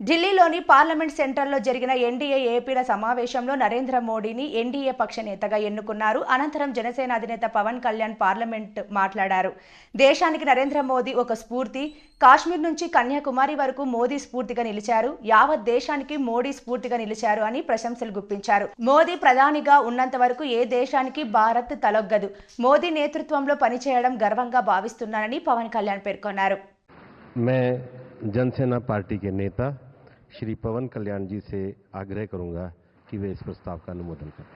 ఢిల్లీలోని పార్లమెంట్ సెంటర్లో జరిగిన ఎన్డీఏ ఏపీల సమావేశంలో నరేంద్ర మోడీని ఎన్డీఏ పక్ష నేతగా ఎన్నుకున్నారు అనంతరం జనసేన అధినేత పవన్ కళ్యాణ్ పార్లమెంట్ మాట్లాడారు దేశానికి నరేంద్ర మోదీ ఒక స్ఫూర్తి కాశ్మీర్ నుంచి కన్యాకుమారి వరకు మోదీ స్ఫూర్తిగా నిలిచారు యావత్ దేశానికి మోడీ స్ఫూర్తిగా నిలిచారు అని ప్రశంసలు గుప్పించారు మోదీ ప్రధానిగా ఉన్నంత వరకు ఏ దేశానికి భారత్ తలొగ్గదు మోదీ నేతృత్వంలో పనిచేయడం గర్వంగా భావిస్తున్నానని పవన్ కళ్యాణ్ పేర్కొన్నారు मैं जनसेना पार्टी के नेता श्री पवन कल्याण जी से आग्रह करूँगा कि वे इस प्रस्ताव का अनुमोदन करें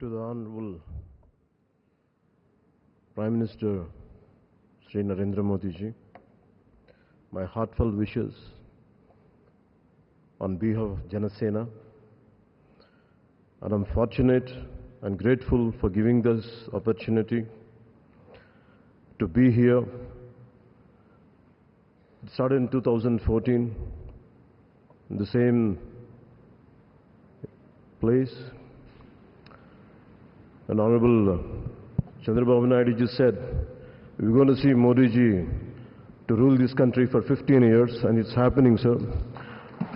To the Honorable Prime Minister Sri Narendra Modi ji, my heartfelt wishes on behalf of Janasena and I'm fortunate and grateful for giving this opportunity to be here. It started in 2014 in the same place. And Honorable Chandrababu Naidu just said, we're going to see Modi ji to rule this country for 15 years, and it's happening, sir.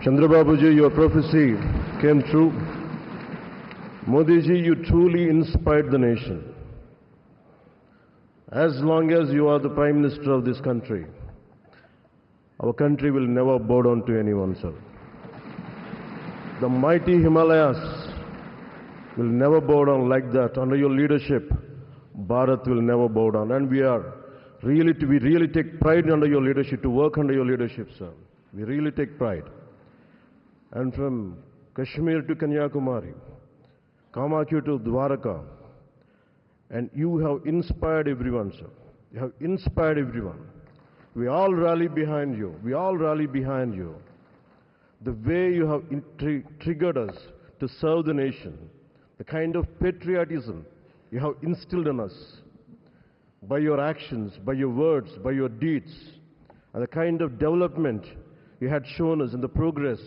Chandrababu ji, your prophecy came true. Modi ji, you truly inspired the nation. As long as you are the Prime Minister of this country, our country will never bow down to anyone, sir. The mighty Himalayas will never bow down like that. Under your leadership, Bharat will never bow down. And we are really, we really take pride under your leadership, to work under your leadership, sir. We really take pride. And from Kashmir to Kanyakumari, Kamakya to Dwaraka. And you have inspired everyone, sir. You have inspired everyone. We all rally behind you. We all rally behind you. The way you have tri- triggered us to serve the nation, the kind of patriotism you have instilled in us by your actions, by your words, by your deeds, and the kind of development you had shown us in the progress.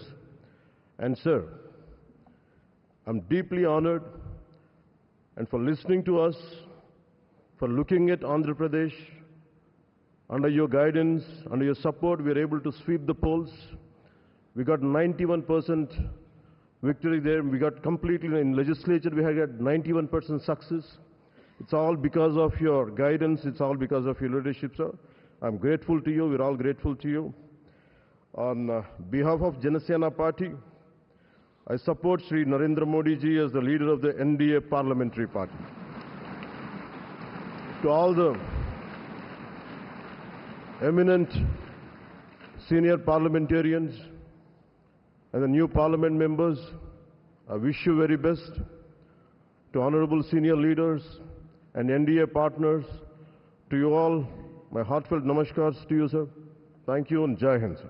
And, sir, I'm deeply honored and for listening to us, for looking at Andhra Pradesh. Under your guidance, under your support, we are able to sweep the polls. We got 91% victory there. We got completely in legislature, we had got 91% success. It's all because of your guidance. It's all because of your leadership, sir. I'm grateful to you. We're all grateful to you. On uh, behalf of Janasena Party, I support Sri Narendra Modi ji as the leader of the NDA parliamentary party. To all the eminent senior parliamentarians and the new parliament members, I wish you very best. To honorable senior leaders and NDA partners, to you all, my heartfelt namaskars to you, sir. Thank you and Jai Hind, sir.